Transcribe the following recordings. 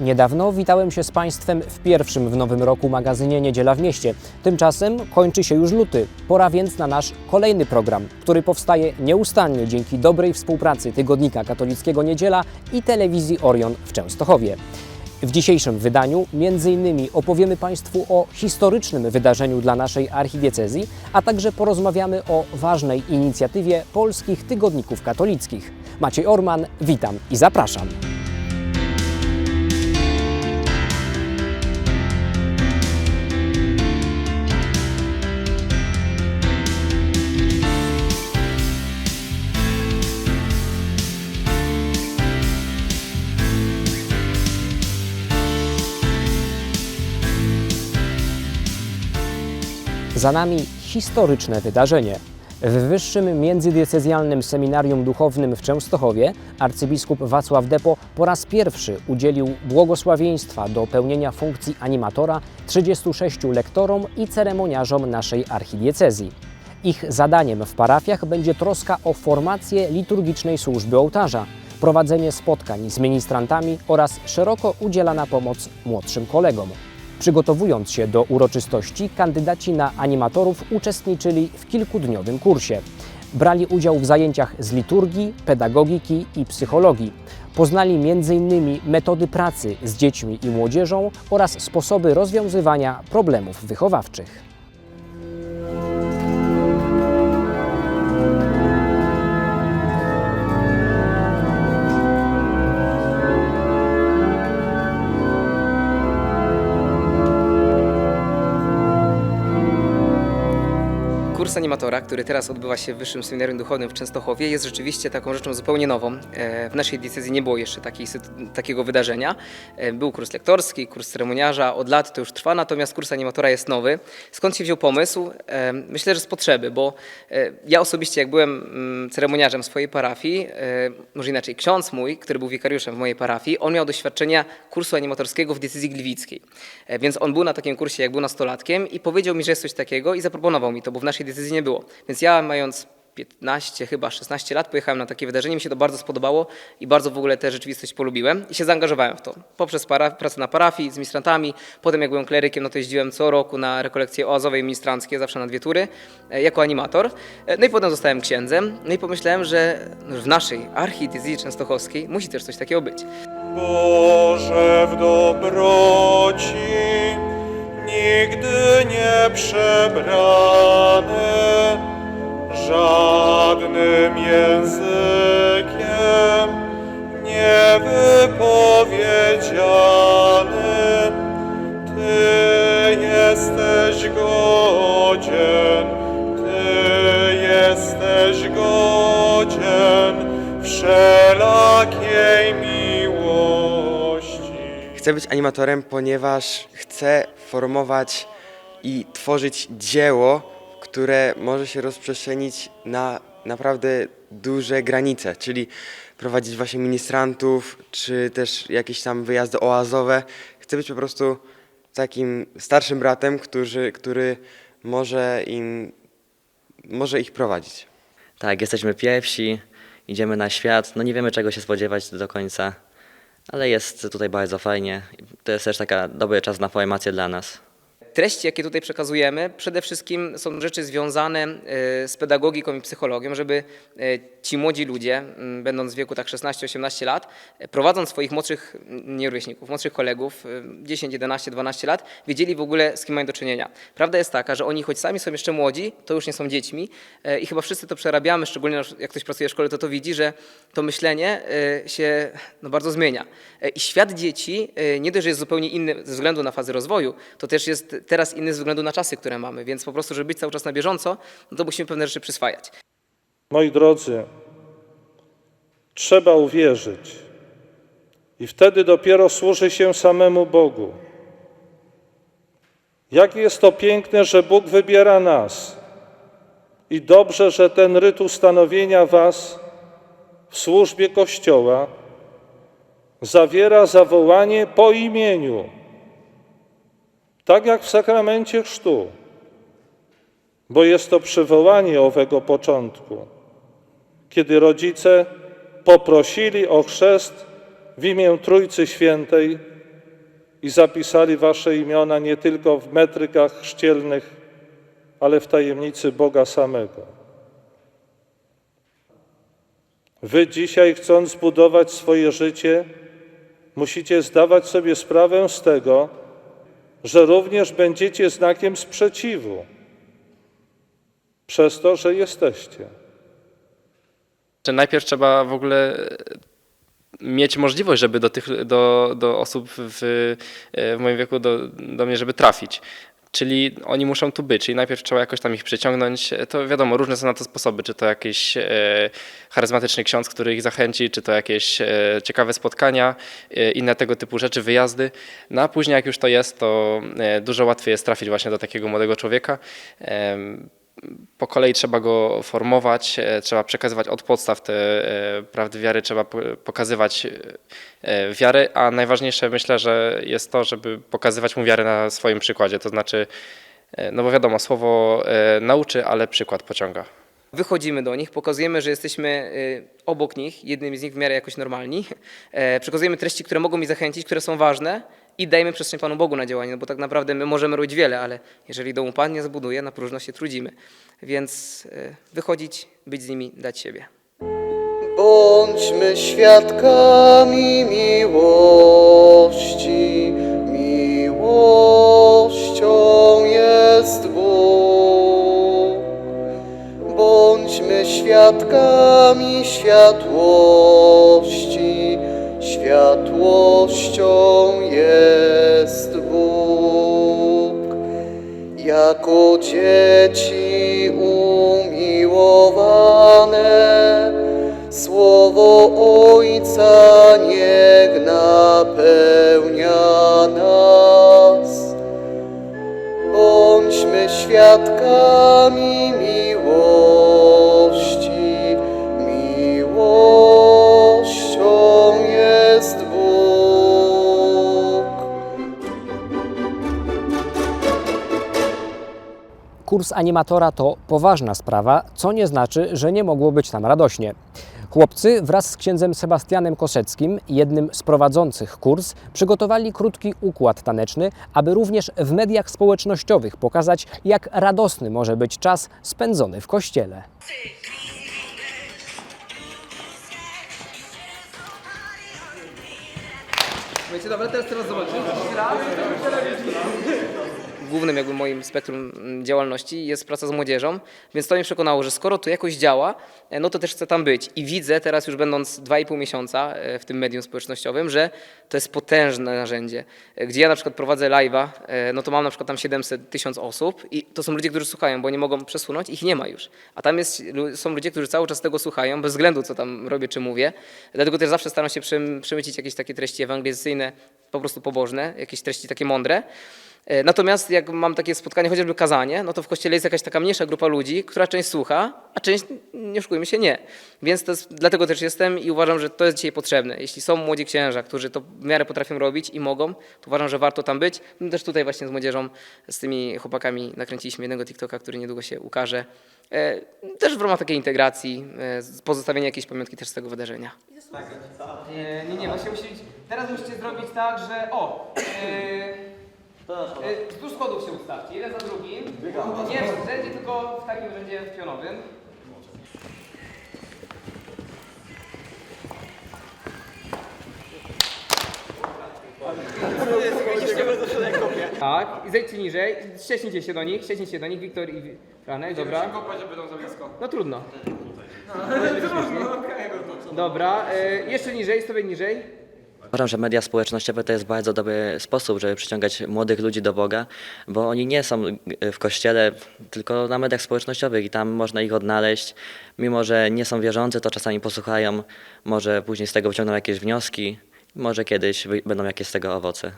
Niedawno witałem się z Państwem w pierwszym w nowym roku magazynie Niedziela w Mieście. Tymczasem kończy się już luty. Pora więc na nasz kolejny program, który powstaje nieustannie dzięki dobrej współpracy Tygodnika Katolickiego Niedziela i Telewizji Orion w Częstochowie. W dzisiejszym wydaniu innymi opowiemy Państwu o historycznym wydarzeniu dla naszej archidiecezji, a także porozmawiamy o ważnej inicjatywie polskich tygodników katolickich. Maciej Orman, witam i zapraszam. Za nami historyczne wydarzenie. W Wyższym Międzydiecezjalnym Seminarium Duchownym w Częstochowie arcybiskup Wacław Depo po raz pierwszy udzielił błogosławieństwa do pełnienia funkcji animatora 36 lektorom i ceremoniarzom naszej archidiecezji. Ich zadaniem w parafiach będzie troska o formację liturgicznej służby ołtarza, prowadzenie spotkań z ministrantami oraz szeroko udzielana pomoc młodszym kolegom. Przygotowując się do uroczystości, kandydaci na animatorów uczestniczyli w kilkudniowym kursie. Brali udział w zajęciach z liturgii, pedagogiki i psychologii. Poznali m.in. metody pracy z dziećmi i młodzieżą oraz sposoby rozwiązywania problemów wychowawczych. Kurs animatora, który teraz odbywa się w Wyższym Seminarium Duchownym w Częstochowie, jest rzeczywiście taką rzeczą zupełnie nową. E, W naszej diecezji nie było jeszcze takiej, takiego wydarzenia. E, Był kurs lektorski, kurs ceremoniarza, od lat to już trwa, natomiast kurs animatora jest nowy. Skąd się wziął pomysł? E, Myślę, że z potrzeby, bo ja osobiście, jak byłem mm, ceremoniarzem swojej parafii, może inaczej, ksiądz mój, który był wikariuszem w mojej parafii, on miał doświadczenia kursu animatorskiego w diecezji gliwickiej. Więc on był na takim kursie, jak był nastolatkiem i powiedział mi, że jest coś takiego i zaproponował mi to, bo w naszej decyzji nie było. Więc ja mając 15, chyba 16 lat pojechałem na takie wydarzenie, mi się to bardzo spodobało i bardzo w ogóle tę rzeczywistość polubiłem i się zaangażowałem w to. Poprzez para, pracę na parafii z ministrantami, potem jak byłem klerykiem, no to jeździłem co roku na rekolekcje oazowe i ministranckie, zawsze na dwie tury, e, jako animator. E, No i potem zostałem księdzem, no i pomyślałem, że w naszej archidiecezji częstochowskiej musi też coś takiego być. Boże w dobroci, nigdy nie przebrany, żadnym językiem niewypowiedziany. Ty jesteś godzien, Ty jesteś godzien wszelakiej miłości. Chcę być animatorem, ponieważ chcę formować i tworzyć dzieło, które może się rozprzestrzenić na naprawdę duże granice, czyli prowadzić właśnie ministrantów, czy też jakieś tam wyjazdy oazowe. Chcę być po prostu takim starszym bratem, który, który może im może ich prowadzić. Tak, jesteśmy pierwsi, idziemy na świat. No nie wiemy czego się spodziewać do końca, ale jest tutaj bardzo fajnie. To jest też taka dobry czas na formację dla nas. Treści, jakie tutaj przekazujemy, przede wszystkim są rzeczy związane e, z pedagogiką i psychologią, żeby e, ci młodzi ludzie, będąc w wieku tak 16-18 lat, prowadząc swoich młodszych, m, nie rówieśników, młodszych kolegów, e, 10, 11, 12 lat, wiedzieli w ogóle z kim mają do czynienia. Prawda jest taka, że oni choć sami są jeszcze młodzi, to już nie są dziećmi e, i chyba wszyscy to przerabiamy, szczególnie jak ktoś pracuje w szkole, to to widzi, że to myślenie e, się no, bardzo zmienia. E, I świat dzieci nie dość, że jest zupełnie inny ze względu na fazy rozwoju, to też jest teraz inny ze względu na czasy, które mamy, więc po prostu, żeby być cały czas na bieżąco, no to musimy pewne rzeczy przyswajać. Moi drodzy, trzeba uwierzyć. I wtedy dopiero służy się samemu Bogu. Jak jest to piękne, że Bóg wybiera nas. I dobrze, że ten ryt ustanowienia Was w służbie Kościoła zawiera zawołanie po imieniu, tak jak w sakramencie chrztu, bo jest to przywołanie owego początku, kiedy rodzice poprosili o chrzest w imię Trójcy Świętej i zapisali wasze imiona nie tylko w metrykach chrzcielnych, ale w tajemnicy Boga samego. Wy dzisiaj, chcąc zbudować swoje życie, musicie zdawać sobie sprawę z tego, że również będziecie znakiem sprzeciwu przez to, że jesteście. Że najpierw trzeba w ogóle mieć możliwość, żeby do tych do, do osób w, w moim wieku, do, do mnie, żeby trafić. Czyli oni muszą tu być, czyli najpierw trzeba jakoś tam ich przyciągnąć. To wiadomo, różne są na to sposoby, czy to jakiś e, charyzmatyczny ksiądz, który ich zachęci, czy to jakieś e, ciekawe spotkania, e, inne tego typu rzeczy, wyjazdy. No a później jak już to jest, to dużo łatwiej jest trafić właśnie do takiego młodego człowieka. Po kolei trzeba go formować, e, trzeba przekazywać od podstaw te e, prawdy wiary, trzeba po- pokazywać e, wiarę, a najważniejsze myślę, że jest to, żeby pokazywać mu wiarę na swoim przykładzie, to znaczy, no bo wiadomo, słowo nauczy, ale przykład pociąga. Wychodzimy do nich, pokazujemy, że jesteśmy obok nich, jednym z nich w miarę jakoś normalni. Przekazujemy treści, które mogą mi zachęcić, które są ważne i dajemy przestrzeń Panu Bogu na działanie, no bo tak naprawdę my możemy robić wiele, ale jeżeli dom Pan nie zbuduje, na próżno się trudzimy. Więc y, wychodzić, być z nimi, dać siebie. Bądźmy świadkami miłości, miłością jest Bóg. Bądźmy świadkami światłości, światłością jest Bóg. Jako dzieci umiłowane, Słowo Ojca niech napełnia nas. Bądźmy świadkami Kurs animatora to poważna sprawa, co nie znaczy, że nie mogło być tam radośnie. Chłopcy wraz z księdzem Sebastianem Koseckim, jednym z prowadzących kurs, przygotowali krótki układ taneczny, aby również w mediach społecznościowych pokazać, jak radosny może być czas spędzony w kościele. Słuchajcie, dobra, teraz teraz zobaczymy. Głównym jakby moim spektrum mm, działalności jest praca z młodzieżą, więc to mnie przekonało, że skoro to jakoś działa, e, no to też chcę tam być. I widzę teraz już będąc 2,5 miesiąca e, w tym medium społecznościowym, że to jest potężne narzędzie. E, Gdzie ja na przykład prowadzę live'a, no to mam na przykład tam 700 tysiąc osób i to są ludzie, którzy słuchają, bo nie mogą przesunąć, ich nie ma już. A tam jest, są ludzie, którzy cały czas tego słuchają, bez względu co tam robię czy mówię. Dlatego też zawsze staram się przem- przemycić jakieś takie treści ewangelizacyjne, po prostu pobożne, jakieś treści takie mądre. E, Natomiast jak mam takie spotkanie, chociażby kazanie, no to w kościele jest jakaś taka mniejsza grupa ludzi, która część słucha, a część, nie oszukujmy się, nie. Więc jest, dlatego też jestem i uważam, że to jest dzisiaj potrzebne. Jeśli są młodzi księża, którzy to w miarę potrafią robić i mogą, to uważam, że warto tam być. My też tutaj właśnie z młodzieżą, z tymi chłopakami nakręciliśmy jednego TikToka, który niedługo się ukaże. E, Też w ramach takiej integracji, e, pozostawienia jakiejś pamiątki też z tego wydarzenia. Nie, nie, nie, właśnie musicie, teraz musicie zrobić tak, że o, wzdłuż schodów się ustawcie, jeden za drugim. Nie w rzędzie, tylko w takim rzędzie pionowym. Tak, i zejdźcie niżej, ścieśnijcie się do nich, ścieśnijcie do nich, Wiktor i Franek, dobra. No trudno. Dobra, y, jeszcze niżej, sobie niżej. Uważam, że media społecznościowe to jest bardzo dobry sposób, żeby przyciągać młodych ludzi do Boga, bo oni nie są w kościele, tylko na mediach społecznościowych i tam można ich odnaleźć. Mimo, że nie są wierzący, to czasami posłuchają, może później z tego wyciągną jakieś wnioski, może kiedyś będą jakieś z tego owoce.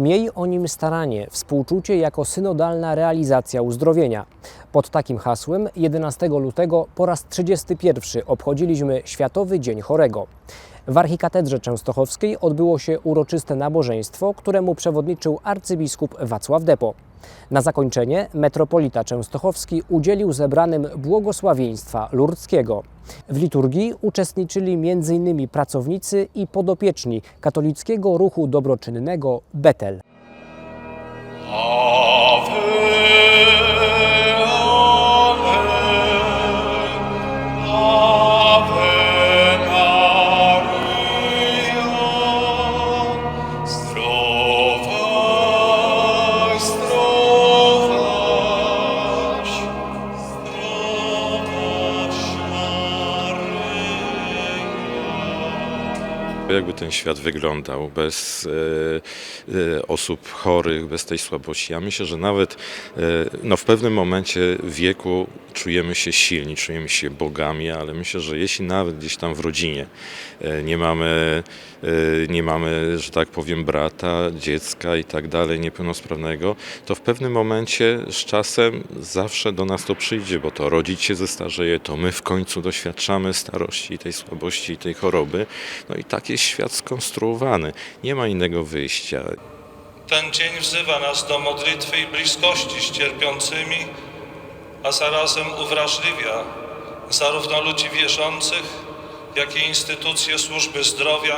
Miej o nim staranie, współczucie jako synodalna realizacja uzdrowienia. Pod takim hasłem 11 lutego po raz 31 obchodziliśmy Światowy Dzień Chorego. W archikatedrze częstochowskiej odbyło się uroczyste nabożeństwo, któremu przewodniczył arcybiskup Wacław Depo. Na zakończenie metropolita częstochowski udzielił zebranym błogosławieństwa lurdzkiego. W liturgii uczestniczyli m.in. pracownicy i podopieczni katolickiego ruchu dobroczynnego Betel. Jakby ten świat wyglądał bez e, e, osób chorych, bez tej słabości. Ja myślę, że nawet e, no, w pewnym momencie wieku czujemy się silni, czujemy się bogami, ale myślę, że jeśli nawet gdzieś tam w rodzinie e, nie mamy, e, nie mamy, że tak powiem, brata, dziecka i tak dalej, niepełnosprawnego, to w pewnym momencie z czasem zawsze do nas to przyjdzie, bo to rodzic się zestarzeje, to my w końcu doświadczamy starości, tej słabości, tej choroby. No i tak jest świat skonstruowany. Nie ma innego wyjścia. Ten dzień wzywa nas do modlitwy i bliskości z cierpiącymi, a zarazem uwrażliwia zarówno ludzi wierzących, jak i instytucje służby zdrowia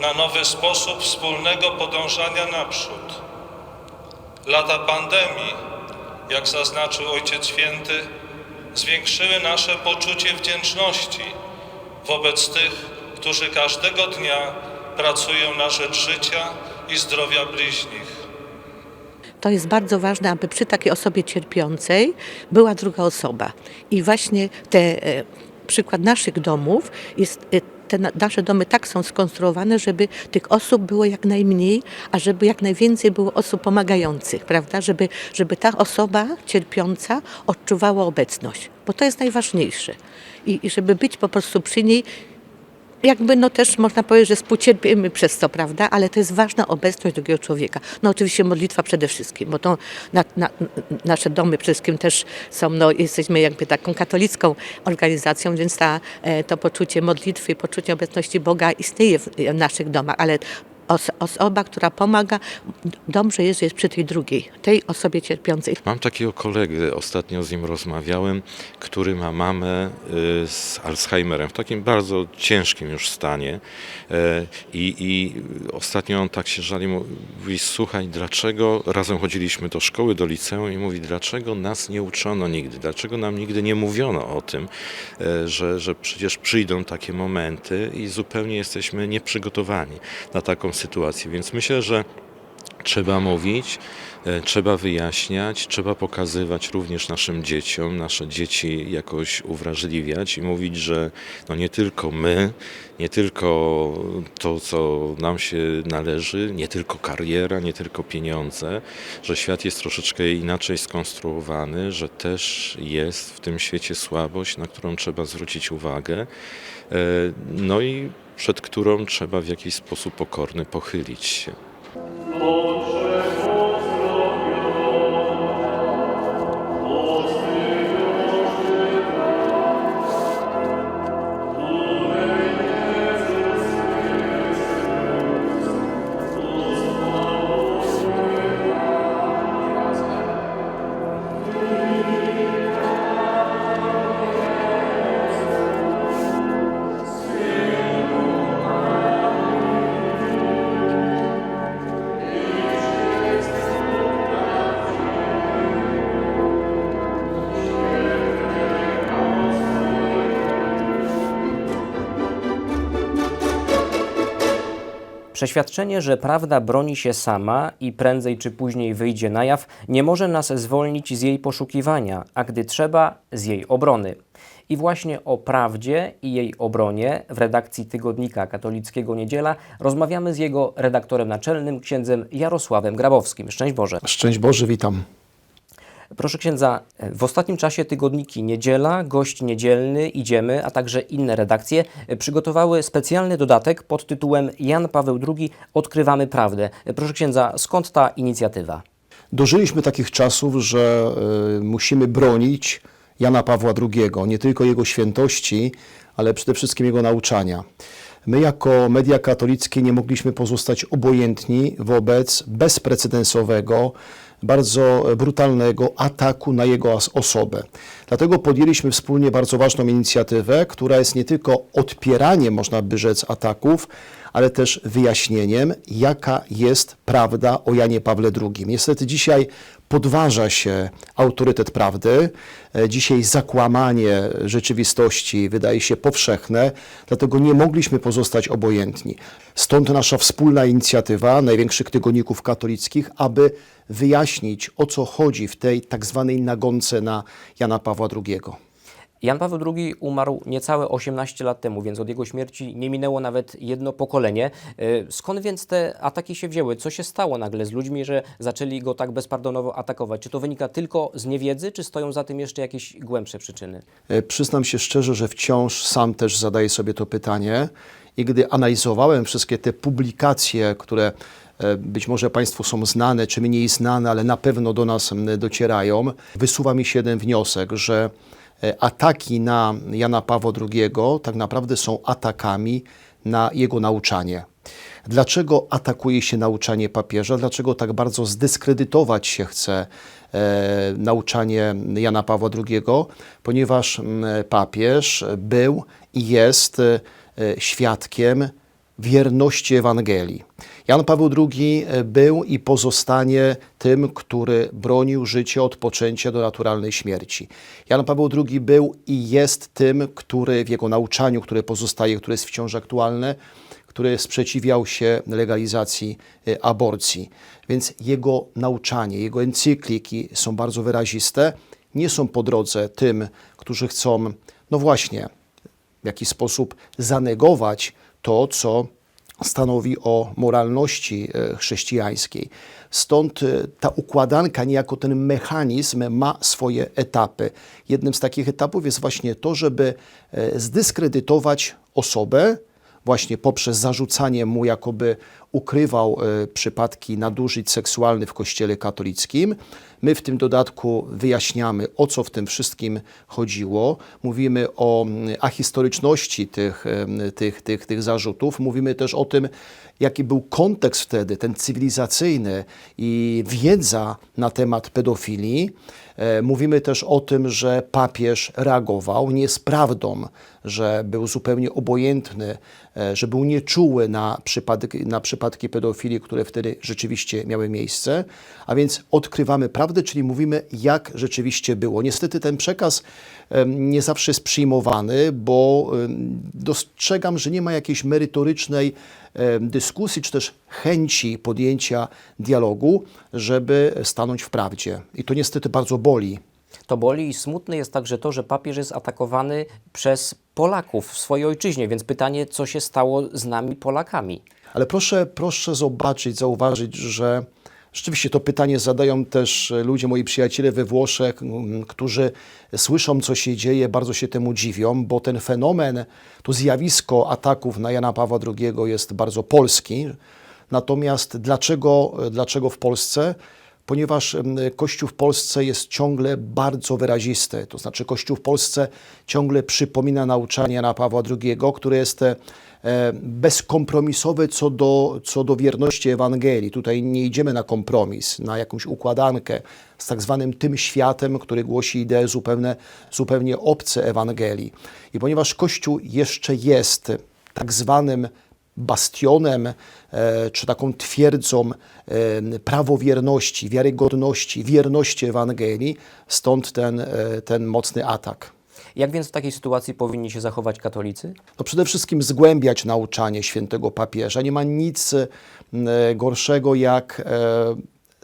na nowy sposób wspólnego podążania naprzód. Lata pandemii, jak zaznaczył Ojciec Święty, zwiększyły nasze poczucie wdzięczności wobec tych, którzy każdego dnia pracują na rzecz życia i zdrowia bliźnich. To jest bardzo ważne, aby przy takiej osobie cierpiącej była druga osoba. I właśnie te, e, przykład naszych domów jest. e, Te na- nasze domy tak są skonstruowane, żeby tych osób było jak najmniej, a żeby jak najwięcej było osób pomagających, prawda? Żeby, żeby ta osoba cierpiąca odczuwała obecność, bo to jest najważniejsze. I, I żeby być po prostu przy niej jakby no też można powiedzieć, że współcierpimy przez to, prawda? Ale to jest ważna obecność drugiego człowieka. No oczywiście modlitwa przede wszystkim, bo to na, na, nasze domy przede wszystkim też są, no jesteśmy jakby taką katolicką organizacją, więc ta, e, to poczucie modlitwy, poczucie obecności Boga istnieje w, w naszych domach, ale osoba, która pomaga, dobrze jest, jest przy tej drugiej, tej osobie cierpiącej. Mam takiego kolegę, ostatnio z nim rozmawiałem, który ma mamę y, z Alzheimerem w takim bardzo ciężkim już stanie. E, I, I ostatnio on tak się żali, mówi, słuchaj, dlaczego razem chodziliśmy do szkoły, do liceum i mówi, dlaczego nas nie uczono nigdy, dlaczego nam nigdy nie mówiono o tym, e, że, że przecież przyjdą takie momenty i zupełnie jesteśmy nieprzygotowani na taką sytuację. Więc myślę, że Trzeba mówić, e, trzeba wyjaśniać, trzeba pokazywać również naszym dzieciom, nasze dzieci jakoś uwrażliwiać i mówić, że no nie tylko my, nie tylko to, co nam się należy, nie tylko kariera, nie tylko pieniądze, że świat jest troszeczkę inaczej skonstruowany, że też jest w tym świecie słabość, na którą trzeba zwrócić uwagę, e, no i przed którą trzeba w jakiś sposób pokorny pochylić się. Przeświadczenie, że prawda broni się sama i prędzej czy później wyjdzie na jaw, nie może nas zwolnić z jej poszukiwania, a gdy trzeba, z jej obrony. I właśnie o prawdzie i jej obronie w redakcji tygodnika katolickiego Niedziela rozmawiamy z jego redaktorem naczelnym, księdzem Jarosławem Grabowskim. Szczęść Boże. Szczęść Boże, witam. Proszę księdza, w ostatnim czasie tygodniki Niedziela, Gość Niedzielny, Idziemy, a także inne redakcje przygotowały specjalny dodatek pod tytułem Jan Paweł II Odkrywamy Prawdę. Proszę księdza, skąd ta inicjatywa? Dożyliśmy takich czasów, że musimy bronić Jana Pawła II, nie tylko jego świętości, ale przede wszystkim jego nauczania. My jako media katolickie nie mogliśmy pozostać obojętni wobec bezprecedensowego, bardzo brutalnego ataku na jego osobę. Dlatego podjęliśmy wspólnie bardzo ważną inicjatywę, która jest nie tylko odpieraniem, można by rzec, ataków, ale też wyjaśnieniem, jaka jest prawda o Janie Pawle II. Niestety dzisiaj podważa się autorytet prawdy, e, dzisiaj zakłamanie rzeczywistości wydaje się powszechne, dlatego nie mogliśmy pozostać obojętni. Stąd nasza wspólna inicjatywa największych tygodników katolickich, aby wyjaśnić, o co chodzi w tej tak zwanej nagonce na Jana Pawła II. Jan Paweł II umarł niecałe 18 lat temu, więc od jego śmierci nie minęło nawet jedno pokolenie. E, Skąd więc te ataki się wzięły? Co się stało nagle z ludźmi, że zaczęli go tak bezpardonowo atakować? Czy to wynika tylko z niewiedzy, czy stoją za tym jeszcze jakieś głębsze przyczyny? E, Przyznam się szczerze, że wciąż sam też zadaję sobie to pytanie i gdy analizowałem wszystkie te publikacje, które e, być może Państwu są znane, czy mniej znane, ale na pewno do nas docierają, wysuwa mi się jeden wniosek, że ataki na Jana Pawła II tak naprawdę są atakami na jego nauczanie. Dlaczego atakuje się nauczanie papieża? Dlaczego tak bardzo zdyskredytować się chce e, nauczanie Jana Pawła II? Ponieważ m, papież był i jest e, świadkiem wierności Ewangelii. Jan Paweł II był i pozostanie tym, który bronił życia od poczęcia do naturalnej śmierci. Jan Paweł II był i jest tym, który w jego nauczaniu, które pozostaje, które jest wciąż aktualne, który sprzeciwiał się legalizacji e, aborcji. Więc jego nauczanie, jego encykliki są bardzo wyraziste, nie są po drodze tym, którzy chcą, no właśnie, w jakiś sposób zanegować to, co stanowi o moralności e, chrześcijańskiej. Stąd e, ta układanka, niejako ten mechanizm ma swoje etapy. Jednym z takich etapów jest właśnie to, żeby e, zdyskredytować osobę, właśnie poprzez zarzucanie mu, jakoby ukrywał e, przypadki nadużyć seksualnych w Kościele katolickim. My w tym dodatku wyjaśniamy, o co w tym wszystkim chodziło. Mówimy o mm, ahistoryczności tych, em, tych, tych, tych zarzutów. Mówimy też o tym, jaki był kontekst wtedy, ten cywilizacyjny i wiedza na temat pedofilii. E, Mówimy też o tym, że papież reagował nie z prawdą, że był zupełnie obojętny, e, że był nieczuły na przypadki, na przypadki pedofilii, które wtedy rzeczywiście miały miejsce. A więc odkrywamy prawdę, czyli mówimy, jak rzeczywiście było. Niestety ten przekaz nie zawsze jest przyjmowany, bo dostrzegam, że nie ma jakiejś merytorycznej dyskusji, czy też chęci podjęcia dialogu, żeby stanąć w prawdzie. I to niestety bardzo boli. To boli i smutne jest także to, że papież jest atakowany przez Polaków w swojej ojczyźnie, więc pytanie, co się stało z nami Polakami? Ale proszę, proszę zobaczyć, zauważyć, że rzeczywiście to pytanie zadają też ludzie, moi przyjaciele we Włoszech, którzy słyszą, co się dzieje, bardzo się temu dziwią, bo ten fenomen, to zjawisko ataków na Jana Pawła II jest bardzo polski. Natomiast dlaczego, dlaczego w Polsce? Ponieważ Kościół w Polsce jest ciągle bardzo wyrazisty. To znaczy, Kościół w Polsce ciągle przypomina nauczanie Jana Pawła II, które jest e, bezkompromisowe co do, co do wierności Ewangelii. Tutaj nie idziemy na kompromis, na jakąś układankę z tak zwanym tym światem, który głosi idee zupełnie, zupełnie obce Ewangelii. I ponieważ Kościół jeszcze jest tak zwanym bastionem, e, czy taką twierdzą e, prawowierności, wiarygodności, wierności Ewangelii, stąd ten, e, ten mocny atak. Jak więc w takiej sytuacji powinni się zachować katolicy? No przede wszystkim zgłębiać nauczanie świętego papieża. Nie ma nic gorszego jak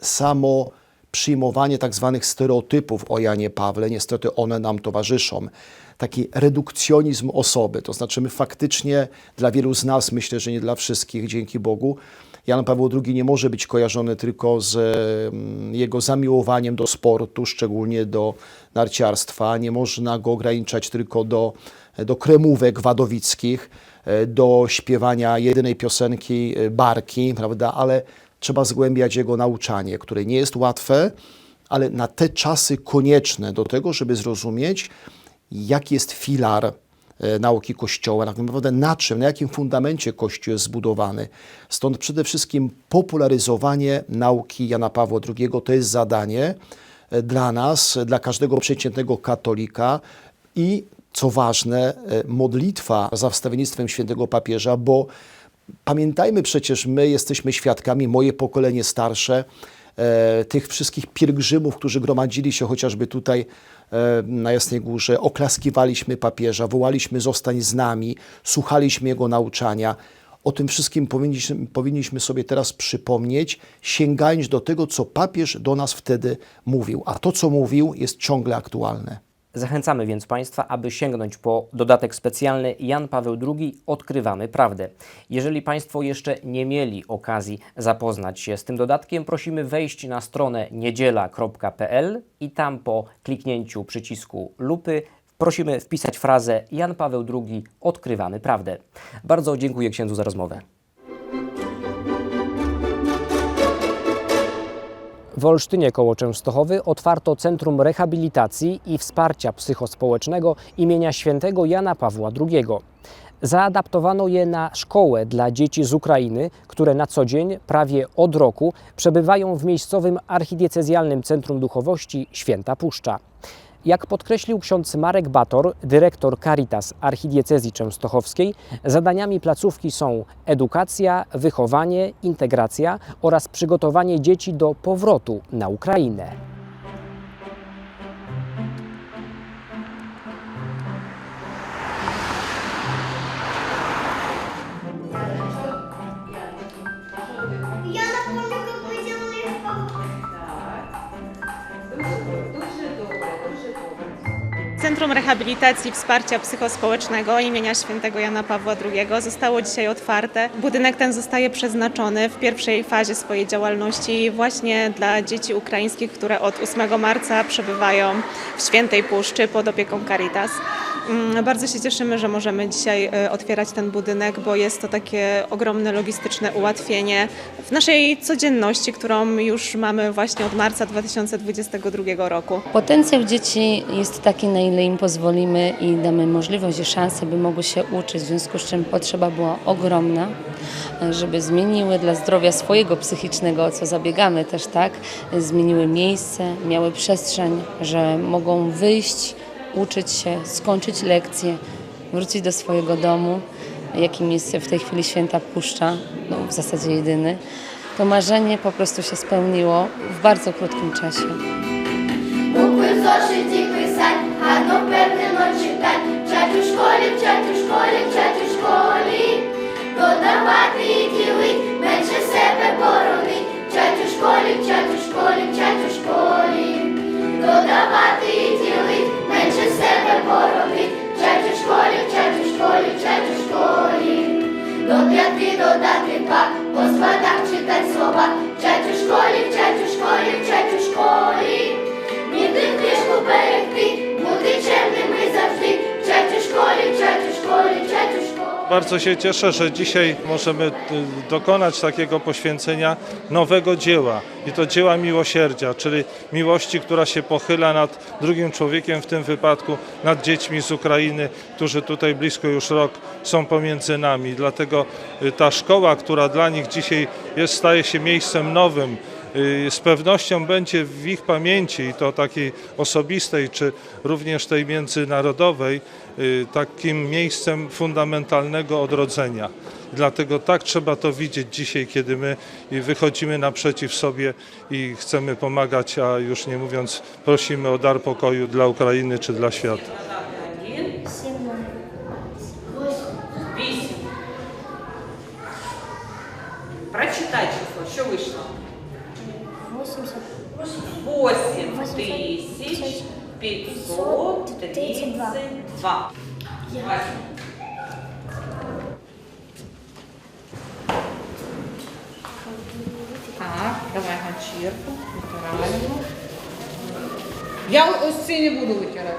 samo przyjmowanie tak zwanych stereotypów o Janie Pawle. Niestety one nam towarzyszą. Taki redukcjonizm osoby, to znaczy my faktycznie dla wielu z nas, myślę, że nie dla wszystkich, dzięki Bogu, Jan Paweł II nie może być kojarzony tylko z mm, jego zamiłowaniem do sportu, szczególnie do narciarstwa. Nie można go ograniczać tylko do, do kremówek wadowickich, e, do śpiewania jedynej piosenki e, Barki, prawda? Ale trzeba zgłębiać jego nauczanie, które nie jest łatwe, ale na te czasy konieczne do tego, żeby zrozumieć, jaki jest filar e, nauki Kościoła, tak naprawdę na czym, na jakim fundamencie Kościół jest zbudowany. Stąd przede wszystkim popularyzowanie nauki Jana Pawła II to jest zadanie e, dla nas, e, dla każdego przeciętnego katolika i co ważne, modlitwa za wstawiennictwem świętego papieża, bo pamiętajmy przecież, my jesteśmy świadkami, moje pokolenie starsze, tych wszystkich pielgrzymów, którzy gromadzili się chociażby tutaj na Jasnej Górze, oklaskiwaliśmy papieża, wołaliśmy zostań z nami, słuchaliśmy jego nauczania. O tym wszystkim powinniśmy, powinniśmy sobie teraz przypomnieć, sięgając do tego, co papież do nas wtedy mówił. A to, co mówił, jest ciągle aktualne. Zachęcamy więc Państwa, aby sięgnąć po dodatek specjalny Jan Paweł II Odkrywamy Prawdę. Jeżeli Państwo jeszcze nie mieli okazji zapoznać się z tym dodatkiem, prosimy wejść na stronę niedziela.pl i tam po kliknięciu przycisku lupy prosimy wpisać frazę Jan Paweł II Odkrywamy Prawdę. Bardzo dziękuję księdzu za rozmowę. W Olsztynie koło Częstochowy otwarto Centrum Rehabilitacji i Wsparcia Psychospołecznego imienia świętego Jana Pawła II. Zaadaptowano je na szkołę dla dzieci z Ukrainy, które na co dzień, prawie od roku, przebywają w miejscowym archidiecezjalnym Centrum Duchowości Święta Puszcza. Jak podkreślił ksiądz Marek Bator, dyrektor Caritas Archidiecezji Częstochowskiej, zadaniami placówki są edukacja, wychowanie, integracja oraz przygotowanie dzieci do powrotu na Ukrainę. Centrum Rehabilitacji i Wsparcia Psychospołecznego imienia świętego Jana Pawła II zostało dzisiaj otwarte. Budynek ten zostaje przeznaczony w pierwszej fazie swojej działalności właśnie dla dzieci ukraińskich, które od 8 marca przebywają w Świętej Puszczy pod opieką Caritas. Mm, Bardzo się cieszymy, że możemy dzisiaj e, otwierać ten budynek, bo jest to takie ogromne logistyczne ułatwienie w naszej codzienności, którą już mamy właśnie od marca 2022 roku. Potencjał dzieci jest taki, na ile im pozwolimy i damy możliwość i szansę, by mogły się uczyć, w związku z czym potrzeba była ogromna, żeby zmieniły dla zdrowia swojego psychicznego, o co zabiegamy też, tak, zmieniły miejsce, miały przestrzeń, że mogą wyjść, uczyć się, skończyć lekcje, wrócić do swojego domu, jakim jest w tej chwili Święta Puszcza, no w zasadzie jedyny. To marzenie po prostu się spełniło w bardzo krótkim czasie. Зошиті писать, гарно впевнено читать, вчать у школі, вчать у школі, вчать у школі, додавати і ділить, менше себе боронить, вчать у школі, вчать у школі, вчать у школі, Bardzo się cieszę, że dzisiaj możemy y, dokonać takiego poświęcenia nowego dzieła i to dzieła miłosierdzia, czyli miłości, która się pochyla nad drugim człowiekiem, w tym wypadku nad dziećmi z Ukrainy, którzy tutaj blisko już rok są pomiędzy nami. Dlatego y, ta szkoła, która dla nich dzisiaj jest, staje się miejscem nowym, y, z pewnością będzie w ich pamięci, i to takiej osobistej, czy również tej międzynarodowej, takim miejscem fundamentalnego odrodzenia. Dlatego tak trzeba to widzieć dzisiaj, kiedy my wychodzimy naprzeciw sobie i chcemy pomagać, a już nie mówiąc, prosimy o dar pokoju dla Ukrainy czy dla świata. Прочитай число, що вийшло? 8 тисяч 532. Давай ганчірку, витираємо. Я ось ці не буду витирати.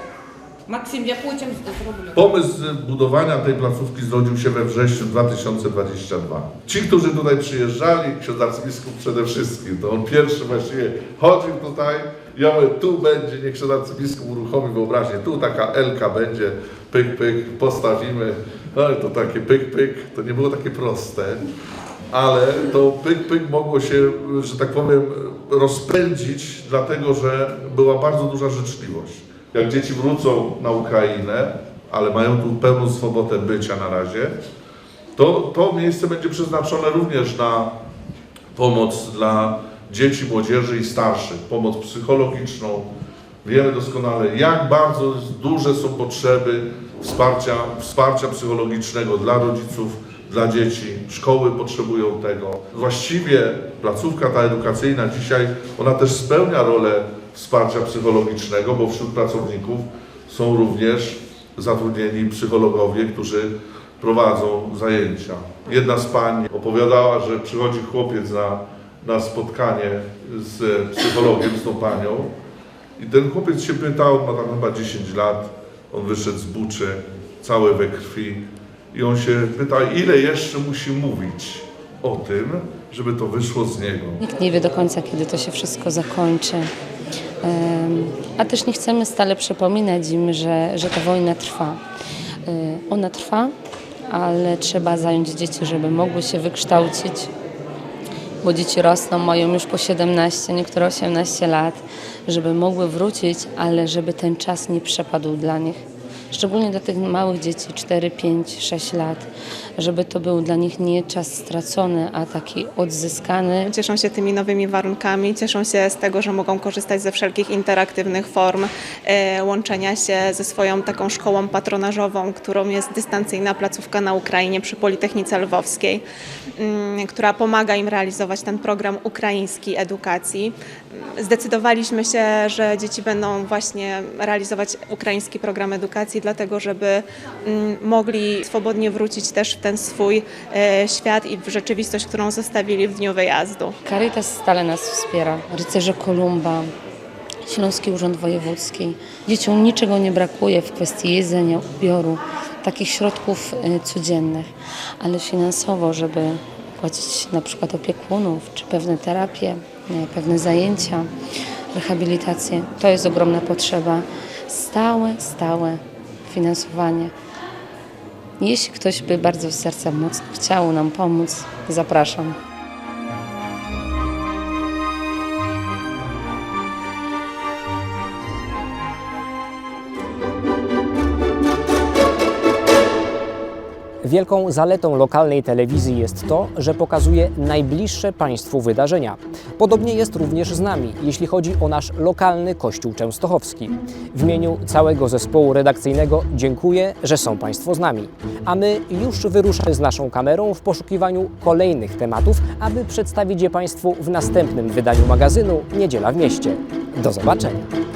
Максим, я потім зроблю. Pomysł budowania tej placówki zrodził się we wrześniu 2022. Ci, którzy tutaj przyjeżdżali, ksiądz arcybiskup przede wszystkim, to on pierwszy właściwie chodził tutaj, ja mówię, tu będzie, niech ksiądz arcybiskup uruchomi wyobraźnię, tu taka Elka będzie, pyk, pyk, postawimy, no to takie pyk, pyk, to nie było takie proste, ale to pyk, pyk mogło się, że tak powiem, rozpędzić, dlatego że była bardzo duża życzliwość. Jak dzieci wrócą na Ukrainę, ale mają tu pełną swobodę bycia na razie, to to miejsce będzie przeznaczone również na pomoc dla dzieci, młodzieży i starszych, pomoc psychologiczną. Wiemy doskonale, jak bardzo duże są potrzeby wsparcia, wsparcia psychologicznego dla rodziców, dla dzieci. Szkoły potrzebują tego. Właściwie placówka ta edukacyjna dzisiaj, ona też spełnia rolę wsparcia psychologicznego, bo wśród pracowników są również zatrudnieni psychologowie, którzy prowadzą zajęcia. Jedna z pań opowiadała, że przychodzi chłopiec na, na spotkanie z psychologiem, z tą panią i ten chłopiec się pytał, ma tam chyba 10 lat, on wyszedł z buczy, cały we krwi i on się pyta, ile jeszcze musi mówić o tym, żeby to wyszło z niego. Nikt nie wie do końca, kiedy to się wszystko zakończy. A też nie chcemy stale przypominać im, że, że ta wojna trwa. Y, Ona trwa, ale trzeba zająć dzieci, żeby mogły się wykształcić, bo dzieci rosną, mają już po 17, niektóre 18 lat, żeby mogły wrócić, ale żeby ten czas nie przepadł dla nich. Szczególnie dla tych małych dzieci, 4, 5, 6 lat, żeby to był dla nich nie czas stracony, a taki odzyskany. Cieszą się tymi nowymi warunkami, cieszą się z tego, że mogą korzystać ze wszelkich interaktywnych form e, łączenia się ze swoją taką szkołą patronażową, którą jest dystancyjna placówka na Ukrainie przy Politechnice Lwowskiej, mm, która pomaga im realizować ten program ukraiński edukacji. Zdecydowaliśmy się, że dzieci będą właśnie realizować ukraiński program edukacji, dlatego żeby mm, mogli swobodnie wrócić też w ten swój e, świat i w rzeczywistość, którą zostawili w dniu wyjazdu. Caritas stale nas wspiera. Rycerze Kolumba, Śląski Urząd Wojewódzki. Dzieciom niczego nie brakuje w kwestii jedzenia, ubioru, takich środków y, codziennych, ale finansowo, żeby płacić na przykład opiekunów, czy pewne terapie, y, pewne zajęcia, rehabilitację, to jest ogromna potrzeba. Stałe, stałe finansowanie. Jeśli ktoś by bardzo z serca mocno chciał nam pomóc, zapraszam. Wielką zaletą lokalnej telewizji jest to, że pokazuje najbliższe Państwu wydarzenia. Podobnie jest również z nami, jeśli chodzi o nasz lokalny Kościół Częstochowski. W imieniu całego zespołu redakcyjnego dziękuję, że są Państwo z nami. A my już wyruszamy z naszą kamerą w poszukiwaniu kolejnych tematów, aby przedstawić je Państwu w następnym wydaniu magazynu Niedziela w mieście. Do zobaczenia.